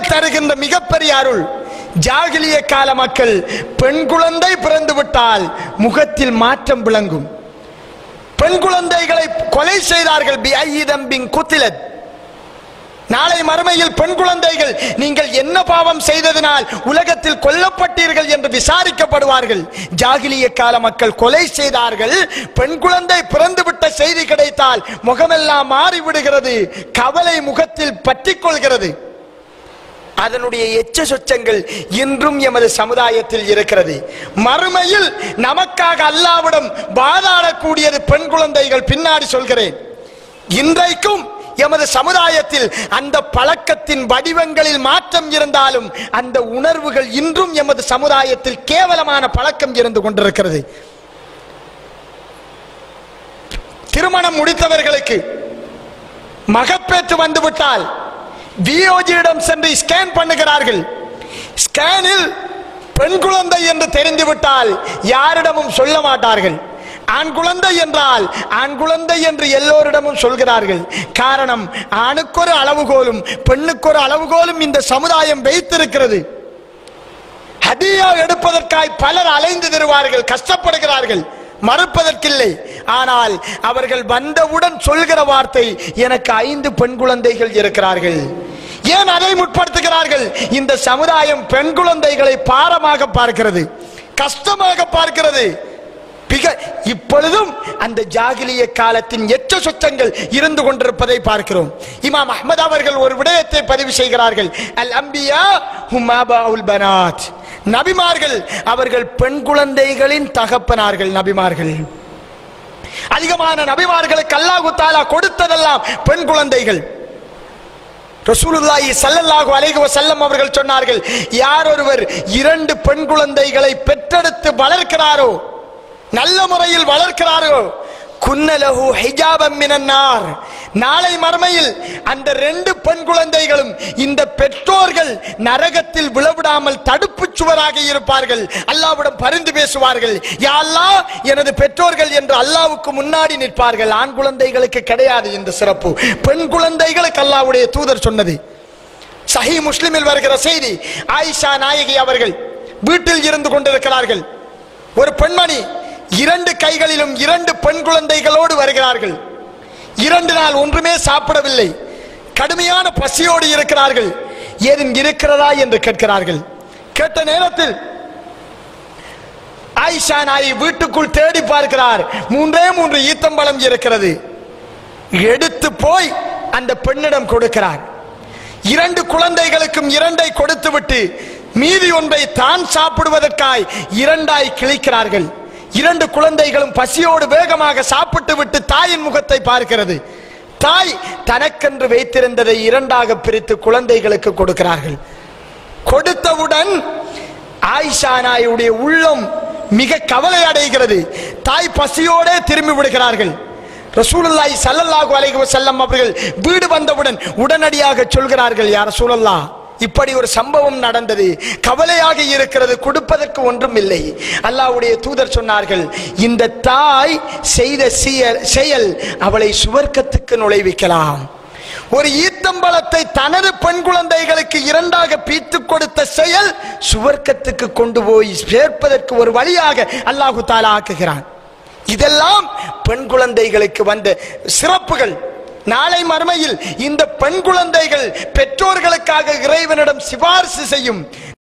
தருகின்ற மிகப்பெரிய அருள். ஜாகிலிய கால மக்கள் பெண் குழந்தை பிறந்து விட்டால் முகத்தில் மாற்றம் விளங்கும். பெண் குழந்தைகளை கொலை செய்தார்கள். பி குத்திலத். நாளை மறுமையில் பெண் குழந்தைகள் நீங்கள் என்ன பாவம் செய்ததினால் உலகத்தில் கொல்லப்பட்டீர்கள் என்று விசாரிக்கப்படுவார்கள். ஜாகிலிய கால மக்கள் கொலை செய்தார்கள். பெண் குழந்தை பிறந்துவிட்ட செய்தி கிடைத்தால் முகமெல்லாம் மாறிவிடுகிறது. கவலை முகத்தில் பற்றிக்கொள்கிறது கொள்கிறது. அதனுடைய எச்ச சொச்சங்கள் இன்றும் எமது சமுதாயத்தில் இருக்கிறது. மறுமையில் நமக்காக அல்லாவிடம் வாதாடக்கூடியது பெண் குழந்தைகள் பின்னாடி சொல்கிறேன். இன்றைக்கும் எமது சமுதாயத்தில் அந்த பழக்கத்தின் வடிவங்களில் மாற்றம் இருந்தாலும் அந்த உணர்வுகள் இன்றும் எமது சமுதாயத்தில் கேவலமான பழக்கம் இருந்து கொண்டிருக்கிறது. திருமணம் முடித்தவர்களுக்கு மகப்பேற்று வந்துவிட்டால் டிஓஜியிடம் சென்று ஸ்கேன் பண்ணுகிறார்கள். ஸ்கேனில் பெண் குழந்தை என்று தெரிந்துவிட்டால் யாரிடமும் சொல்ல மாட்டார்கள். ஆண் குழந்தை என்றால் ஆண் குழந்தை என்று எல்லோரிடமும் சொல்கிறார்கள். காரணம் ஆணுக்கொரு அளவுகோலும் பெண்ணுக்கொரு அளவுகோலும் இந்த சமுதாயம் வைத்திருக்கிறது. ஹதியா எடுப்பதற்காய் பலர் அலைந்து தருவார்கள் கஷ்டப்படுகிறார்கள். மறுப்பதற்கில்லை. ஆனால் அவர்கள் வந்தவுடன் சொல்கிற வார்த்தை எனக்கு ஐந்து பெண் குழந்தைகள் இருக்கிறார்கள். ஏன் அதை முற்படுத்துகிறார்கள்? இந்த சமுதாயம் பெண் குழந்தைகளை பாரமாக பார்க்கிறது கஷ்டமாக பார்க்கிறது. மிக இப்பொழுதும் அந்த ஜாகிலிய காலத்தின் எச்ச சொச்சங்கள் இருந்து கொண்டிருப்பதை பார்க்கிறோம். இமாம் அஹமது அவர்கள் ஒரு விடயத்தை பதிவு செய்கிறார்கள். அல் அம்பியா ஹுமாபாவுல் பனாத். நபிமார்கள் அவர்கள் பெண் குழந்தைகளின் தகப்பனார்கள் நபிமார்கள். அதிகமான நபிமார்களுக்கு அல்லாஹு தாலா கொடுத்ததெல்லாம் பெண் குழந்தைகள். ரசூலுல்லாஹி சல்லல்லாஹு அலைஹி வஸல்லம் அவர்கள் சொன்னார்கள் யார் ஒருவர் இரண்டு பெண் குழந்தைகளை பெற்றெடுத்து வளர்க்கிறாரோ நல்ல முறையில் வளர்க்கிறாரோ குன்னலஹு ஹிஜாபம் மினன்னார் நாளை மறுமையில் அந்த ரெண்டு பெண் குழந்தைகளும் இந்த பெற்றோர்கள் நரகத்தில் விழவிடாமல் தடுப்பு சுவராக இருப்பார்கள். அல்லாவிடம் பரிந்து பேசுவார்கள். யாழ்லா எனது பெற்றோர்கள் என்று அல்லாவுக்கு முன்னாடி நிற்பார்கள். ஆண் குழந்தைகளுக்கு கிடையாது இந்த சிறப்பு. பெண் குழந்தைகளுக்கு அல்லாவுடைய தூதர் சொன்னது. சஹி முஸ்லிமில் வருகிற செய்தி ஆயிஷா நாயகி அவர்கள் வீட்டில் இருந்து கொண்டிருக்கிறார்கள். ஒரு பெண்மணி இரண்டு கைகளிலும் இரண்டு பெண் குழந்தைகளோடு வருகிறார்கள். இரண்டு நாள் ஒன்றுமே சாப்பிடவில்லை. கடுமையான பசியோடு இருக்கிறார்கள். ஏதும் இருக்கிறதா என்று கேட்கிறார்கள். கேட்ட நேரத்தில் ஆயிஷா நாயை வீட்டுக்குள் தேடி பார்க்கிறார். மூன்றே மூன்று ஈத்தம்பழம் இருக்கிறது. எடுத்து போய் அந்த பெண்ணிடம் கொடுக்கிறார். இரண்டு குழந்தைகளுக்கும் இரண்டை கொடுத்துவிட்டு மீதி ஒன்றை தான் சாப்பிடுவதற்காய் இரண்டாய் கிழிக்கிறார்கள். இரண்டு குழந்தைகளும் பசியோடு வேகமாக சாப்பிட்டு விட்டு தாயின் முகத்தை பார்க்கிறது. தாய் தனக்கென்று வைத்திருந்ததை இரண்டாக பிரித்து குழந்தைகளுக்கு கொடுக்கிறார்கள். கொடுத்தவுடன் ஆயிஷா நாயுடைய உள்ளம் மிக கவலை அடைகிறது. தாய் பசியோடே திரும்பி விடுகிறார்கள். ரசூலுல்லாஹி சல்லல்லாஹு அலைஹி வஸல்லம் அவர்கள் வீடு வந்தவுடன் உடனடியாக சொல்கிறார்கள் யார் ரசூலல்லாஹ் இப்படி ஒரு சம்பவம் நடந்தது. கவலையாக இருக்கிறது கொடுப்பதற்கு ஒன்றும் இல்லை. அல்லாவுடைய தூதர் சொன்னார்கள் இந்த தாய் செய்த செயல் அவளை சுவர்க்கத்துக்கு நுழைவிக்கலாம். ஒரு ஈத்தம்பளத்தை தனது பெண் குழந்தைகளுக்கு இரண்டாக பீத்து கொடுத்த செயல் சுவர்க்கத்துக்கு கொண்டு போய் சேர்ப்பதற்கு ஒரு வழியாக அல்லாஹு தாலா ஆக்குகிறான். இதெல்லாம் பெண் குழந்தைகளுக்கு வந்த சிறப்புகள். நாளை மறுமையில் இந்த பெண் குழந்தைகள் பெற்றோர்களுக்காக இறைவனிடம் சிபாரிசு செய்யும்